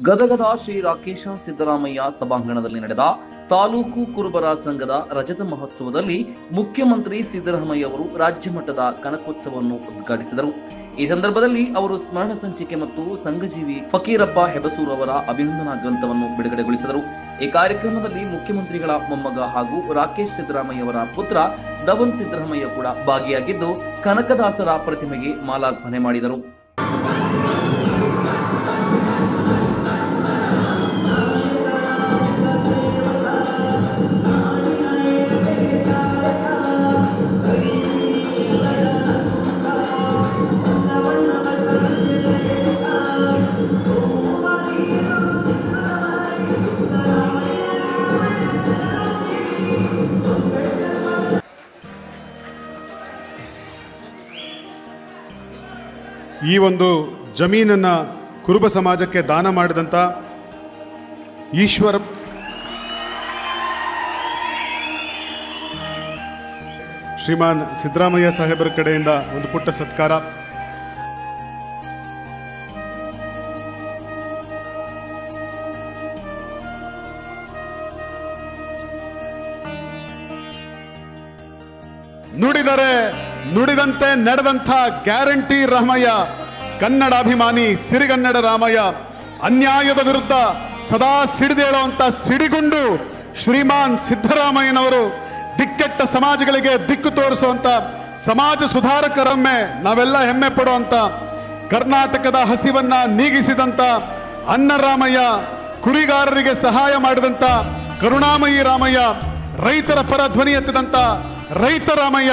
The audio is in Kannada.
ಗದಗದ ಶ್ರೀ ರಾಕೇಶ ಸಿದ್ದರಾಮಯ್ಯ ಸಭಾಂಗಣದಲ್ಲಿ ನಡೆದ ತಾಲೂಕು ಕುರುಬರ ಸಂಘದ ರಜತ ಮಹೋತ್ಸವದಲ್ಲಿ ಮುಖ್ಯಮಂತ್ರಿ ಸಿದ್ದರಾಮಯ್ಯ ಅವರು ರಾಜ್ಯ ಮಟ್ಟದ ಕನಕೋತ್ಸವವನ್ನು ಉದ್ಘಾಟಿಸಿದರು. ಈ ಸಂದರ್ಭದಲ್ಲಿ ಅವರು ಸ್ಮರಣ ಸಂಚಿಕೆ ಮತ್ತು ಸಂಘಜೀವಿ ಫಕೀರಪ್ಪ ಹೆಬಸೂರ್ ಅವರ ಅಭಿನಂದನಾ ಗ್ರಂಥವನ್ನು ಬಿಡುಗಡೆಗೊಳಿಸಿದರು. ಈ ಕಾರ್ಯಕ್ರಮದಲ್ಲಿ ಮುಖ್ಯಮಂತ್ರಿಗಳ ಮೊಮ್ಮಗ ಹಾಗೂ ರಾಕೇಶ್ ಸಿದ್ದರಾಮಯ್ಯ ಅವರ ಪುತ್ರ ದವನ್ ಸಿದ್ದರಾಮಯ್ಯ ಕೂಡ ಭಾಗಿಯಾಗಿದ್ದು, ಕನಕದಾಸರ ಪ್ರತಿಮೆಗೆ ಮಾಲಾರ್ಪಣೆ ಮಾಡಿದರು. ಈ ಒಂದು ಜಮೀನನ್ನು ಕುರುಬ ಸಮಾಜಕ್ಕೆ ದಾನ ಮಾಡಿದಂಥ ಈಶ್ವರ. ಶ್ರೀಮಾನ್ ಸಿದ್ದರಾಮಯ್ಯ ಸಾಹೇಬರ ಕಡೆಯಿಂದ ಒಂದು ಪುಟ್ಟ ಸತ್ಕಾರ. ನುಡಿದರೆ ನುಡಿದಂತೆ ನಡೆದಂಥ ಗ್ಯಾರಂಟಿ ರಾಮಯ್ಯ, ಕನ್ನಡಾಭಿಮಾನಿ ಸಿರಿಗನ್ನಡ ರಾಮಯ್ಯ, ಅನ್ಯಾಯದ ವಿರುದ್ಧ ಸದಾ ಸಿಡಿದೇಳುವಂತ ಸಿಡಿಗುಂಡು ಶ್ರೀಮಾನ್ ಸಿದ್ದರಾಮಯ್ಯನವರು ದಿಕ್ಕೆಟ್ಟ ಸಮಾಜಗಳಿಗೆ ದಿಕ್ಕು ತೋರಿಸುವಂತ ಸಮಾಜ ಸುಧಾರಕರೊಮ್ಮೆ ನಾವೆಲ್ಲ ಹೆಮ್ಮೆ ಪಡುವಂತ ಕರ್ನಾಟಕದ ಹಸಿವನ್ನ ನೀಗಿಸಿದಂತ ಅನ್ನರಾಮಯ್ಯ, ಕುರಿಗಾರರಿಗೆ ಸಹಾಯ ಮಾಡಿದಂತ ಕರುಣಾಮಯಿ ರಾಮಯ್ಯ, ರೈತರ ಪರ ಧ್ವನಿ ಎತ್ತಿದಂತ ರೈತ ರಾಮಯ್ಯ.